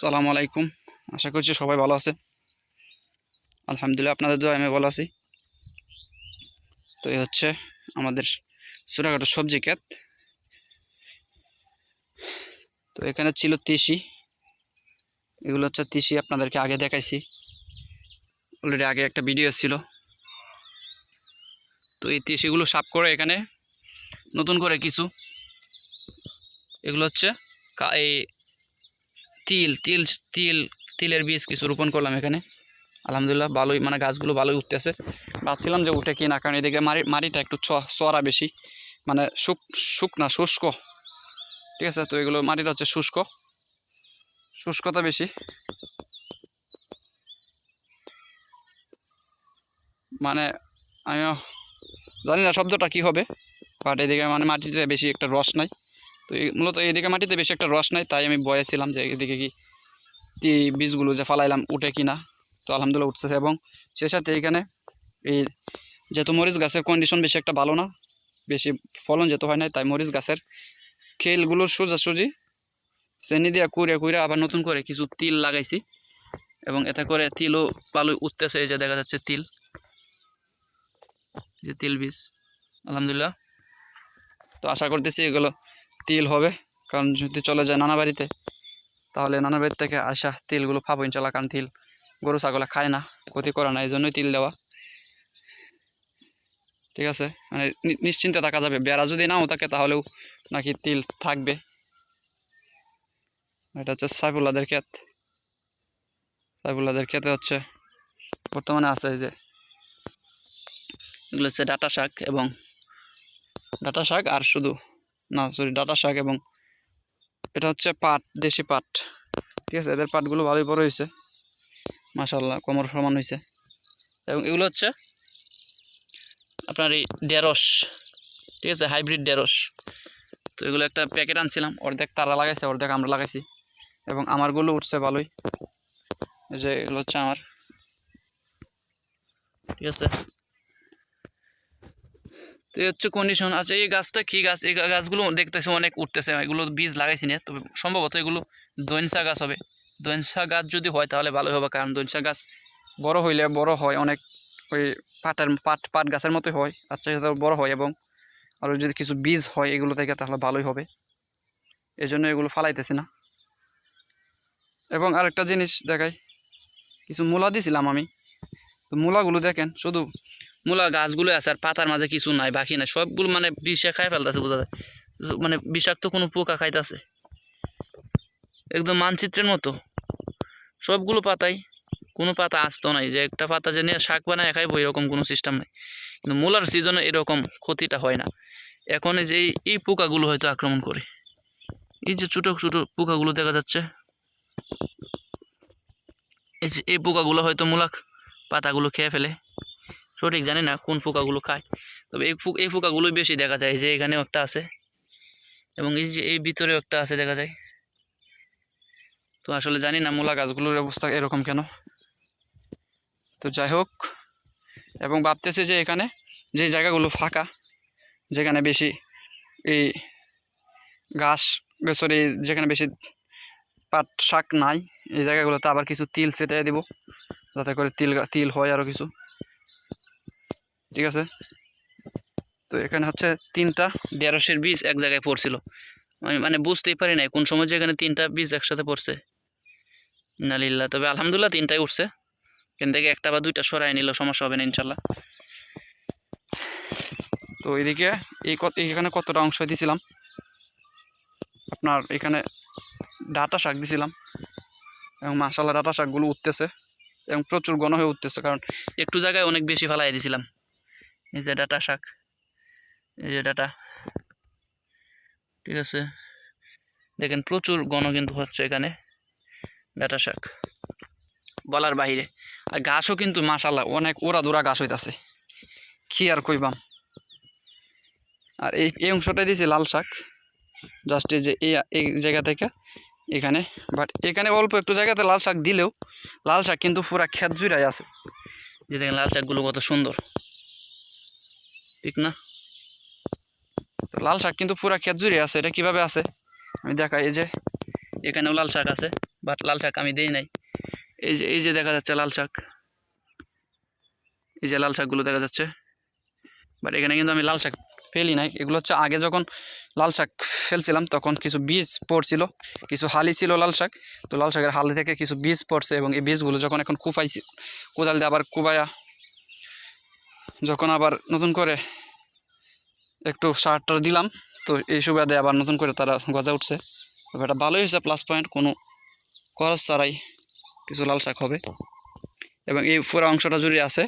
সালামু আলাইকুম। আশা করছি সবাই ভালো আছে। আলহামদুলিল্লাহ, আপনাদের দোয়া আমি ভালো আছি। তো এই হচ্ছে আমাদের ছোটোখাটো সবজি ক্ষেত। তো এখানে ছিল তিসি। এগুলো হচ্ছে তিসি, আপনাদেরকে আগে দেখাইছি। অলরেডি আগে একটা ভিডিও ছিল। তো এই তিসিগুলো সাফ করে এখানে নতুন করে কিছু। এগুলো হচ্ছে এই তিল তিল তিল, তিলের বীজ কিছু রোপণ করলাম এখানে। আলহামদুলিল্লাহ, ভালোই মানে গাছগুলো ভালোই উঠতেছে। ভাবছিলাম যে উঠে কি না, কারণ এদিকে মাটি মাটিটা একটু চড়া বেশি। মানে শুক শুকনা শুষ্ক। ঠিক আছে, তো এগুলো মাটিটা হচ্ছে শুষ্ক। শুষ্কতা বেশি। মানে আমিও জানি না শব্দটা কি হবে বাট এদিকে মানে মাটিতে বেশি একটা রস নাই। তো এই মূলত এইদিকে মাটিতে বেশি একটা রস নাই, তাই আমি বয়ে ছিলাম যে এদিকে কি বীজগুলো যে ফালাইলাম উঠে কিনা। তো আলহামদুলিল্লাহ উঠতেছে এবং সে সাথে এইখানে এই যেহেতু মরিচ গাছের কন্ডিশন বেশি একটা ভালো না, বেশি ফলন যেহেতু হয় না তাই মরিচ গাছের খেলগুলোর সোজাসুজি চেনি দিয়া কুড়িয়া কুড়িয়া আবার নতুন করে কিছু তিল লাগাইছি এবং এতে করে তিলও ভালোই উঠতেছে, এই যে দেখা যাচ্ছে তিল, যে তিল বীজ, আলহামদুলিল্লাহ। তো আশা করতেছি এগুলো তিল হবে। কারণ যদি চলে যায় নানা বাড়িতে, তাহলে নানা বাড়ি থেকে আসা তিলগুলো খাব ইনশাল্লাহ, কারণ তিল গরু, ছাগলে খায় না, ক্ষতি করে না এই জন্যই তিল দেওয়া। ঠিক আছে? মানে নিশ্চিন্তে থাকা যাবে। বেড়া যদি নাও থাকে, তাহলেও নাকি তিল থাকবে। এটা হচ্ছে সাইফুল্লাদের ক্ষেত। সাইফুল্লাদের ক্ষেতে হচ্ছে, বর্তমানে আছে যে, এগুলো হচ্ছে ডাটা শাক এবং ডাটা শাক আর শুধু না সরি ডাটা শাক এবং এটা হচ্ছে পাট, দেশি পাট। ঠিক আছে, এদের পাটগুলো ভালোই বড় হয়েছে। মাশাল্লাহ কোমর সমান হয়েছে। এবং এগুলো হচ্ছে আপনার এই ঢেঁড়স। ঠিক আছে, হাইব্রিড ঢেঁড়স। তো এগুলো একটা প্যাকেট আনছিলাম, অর্ধেক তারা লাগাইছে, অর্ধেক আমরা লাগাইছি। এবং আমারগুলো উঠছে ভালোই। যে এগুলো হচ্ছে আমার। ঠিক আছে তো এই হচ্ছে কন্ডিশন আচ্ছা এই গাছটা কী গাছ? এই গাছগুলো দেখতেছে অনেক উঠতেছে, এগুলো বীজ লাগাইছি না, তবে সম্ভবত এগুলো দৈনসা গাছ হবে। দৈনসা গাছ যদি হয় তাহলে ভালো হবে, কারণ দৈনসা গাছ বড় হইলে বড় হয়, অনেক ওই পাটের পাট পাট গাছের মতোই হয় আচ্ছা সাথে বড় হয় এবং আরও যদি কিছু বীজ হয় এগুলো থেকে তাহলে ভালোই হবে। এই জন্য এগুলো ফালাইতেছি না। এবং আরেকটা জিনিস দেখাই, কিছু মূলা দিছিলাম আমি। তো মূলাগুলো দেখেন, শুধু মূলা গাছগুলো আছে আর পাতার মাঝে কিছু নাই, বাকি নাই। সবগুলো মানে বিষে খাই ফেলতেছে, বোঝা যায়। মানে বিষাক্ত কোনো পোকা খাইতেছে। একদম মানচিত্রের মতো। সবগুলো পাতাই, কোনো পাতা আসতো নাই। যে একটা পাতা যে নিয়ে শাক বানায় খাইবো, এরকম কোনো সিস্টেম নেই। কিন্তু মূলার সিজনে এরকম ক্ষতিটা হয় না। এখন যে এই- পোকাগুলো হয়তো আক্রমণ করে। এই যে ছোটো ছোটো পোকাগুলো দেখা যাচ্ছে। এই পোকাগুলো হয়তো মূলাক পাতাগুলো খেয়ে ফেলে। সঠিক জানি না কোন পোকাগুলো খায়। তবে এই এই পোকাগুলোই বেশি দেখা যায় যে এখানেও একটা আছে। এবং এই যে, এই ভিতরেও একটা আছে দেখা যায়। তো আসলে জানি না মূলা গাছগুলোর অবস্থা এরকম কেন। তো যাই হোক, এবং ভাবতেছে যে এখানে যে জায়গাগুলো ফাঁকা, যেখানে বেশি এই ঘাস সরি যেখানে বেশি পাট শাক নাই, এই জায়গাগুলোতে আবার কিছু তিল ছেটাই দিব। যাতে করে তিল তিল হয় আরও কিছু। ঠিক আছে? তো এখানে হচ্ছে তিনটা ঢেঁড়সের বীজ এক জায়গায় পড়ছিল। আমি মানে বুঝতেই পারি নাই কোন সময় যে এখানে তিনটা বীজ একসাথে পড়ছে। নালিল্লা তবে আলহামদুলিল্লাহ তিনটাই উঠছে। এখান থেকে একটা বা দুইটা সরাই নিল সমস্যা হবে না, ইনশাল্লাহ। তো এদিকে এই কত এখানে কতটা অংশ দিয়েছিলাম আপনার এখানে ডাটা শাক দিছিলাম। এবং মাসাল্লাহ ডাটা শাকগুলো উঠতেছে। এবং প্রচুর ঘন হয়ে উঠতেছে, কারণ একটু জায়গায় অনেক বেশি ফেলাই দিয়েছিলাম এই যে ডাটা শাক। এই যে ডাটা। ঠিক আছে। দেখেন প্রচুর গণ কিন্তু হচ্ছে এখানে ডাটা শাক। বলার বাইরে আর গাছও কিন্তু মাসাল্লাহ অনেক ওরা দোরা গাছ হইতাছে। কি আর কইবাম। আর এই এই অংশটাই দিয়েছি লাল শাক। জাস্ট এই যে, এই জায়গা থেকে এখানে। বাট এখানে অল্প একটু জায়গাতে লাল শাক দিলেও, লাল শাক কিন্তু পুরা ক্ষেত জুড়াই আছে। যে দেখেন লাল শাকগুলো কত সুন্দর। ঠিক না? লাল শাক কিন্তু পুরা ক্ষেত জুড়ে আছে, এটা কীভাবে আছে? আমি দেখাই, এই যে এখানেও লাল শাক আছে বাট লাল শাক আমি দিই নাই। এই যে এই যে দেখা যাচ্ছে লাল শাক। এই যে লাল শাকগুলো দেখা যাচ্ছে। বাট এখানে কিন্তু আমি লাল শাক ফেলি নাই। এগুলো হচ্ছে আগে যখন লাল শাক ফেলছিলাম, তখন কিছু বীজ পড়ছিল, কিছু হালি ছিল লাল শাক। তো লাল শাকের হালি থেকে কিছু বীজ পড়ছে এবং এই বীজগুলো যখন এখন কুপাইছি কোদাল দিয়ে আবার কুবায়া যখন আবার নতুন করে একটু সারটা দিলাম, তো এই সুবাদে আবার নতুন করে তারা গজা উঠছে। তো এটা ভালোই হয়েছে প্লাস পয়েন্ট কোনো খরচ ছাড়াই কিছু লাল শাক হবে। এবং এই পুরো অংশটা জুড়ে আছে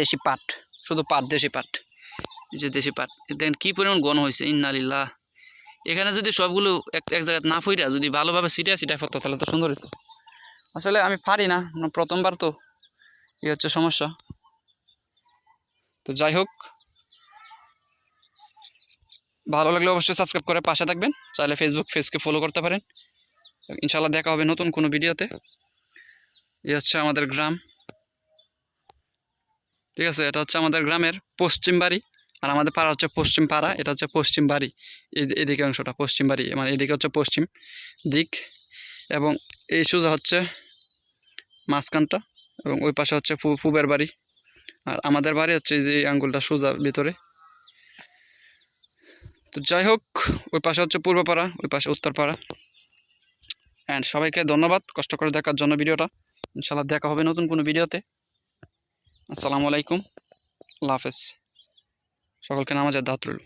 দেশি পাট, শুধু পাট, দেশি পাট। যে দেশি পাট দেখেন কী পরিমাণ গণ হয়েছে, ইন্নালিল্লাহ। এখানে যদি সবগুলো এক এক জায়গায় না ফুইরা, যদি ভালোভাবে সিটিয়া সিটিয়া ফতো তাহলে তো সুন্দর হতো আসলে আমি পারি না, প্রথমবার তো, এই হচ্ছে সমস্যা। তো যাই হোক, ভালো লাগলে অবশ্যই সাবস্ক্রাইব করে পাশে থাকবেন। চাইলে ফেসবুক পেজকে ফলো করতে পারেন। ইনশাল্লাহ দেখা হবে নতুন কোনো ভিডিওতে এই হচ্ছে আমাদের গ্রাম। ঠিক আছে, এটা হচ্ছে আমাদের গ্রামের পশ্চিম বাড়ি আর আমাদের পাড়া হচ্ছে পশ্চিম পাড়া, এটা হচ্ছে পশ্চিম বাড়ি। এদিকে অংশটা, পশ্চিম বাড়ি মানে এদিকে হচ্ছে পশ্চিম দিক। এবং এই সোজা হচ্ছে মাঝখানটা এবং ওই পাশে হচ্ছে পূবের বাড়ি। আমাদের বাড়ি হচ্ছে যে আঙ্গুলটা সোজা ভিতরে। তো যাই হোক, ওই পাশে হচ্ছে পূর্বপাড়া, ওই পাশে উত্তরপাড়া। অ্যান্ড সবাইকে ধন্যবাদ কষ্ট করে দেখার জন্য ভিডিওটা। ইনশাল্লাহ দেখা হবে নতুন কোনো ভিডিওতে। আসসালামু আলাইকুম। আল্লাহ হাফেজ। সকলকে নামাজের দাঁত রইল।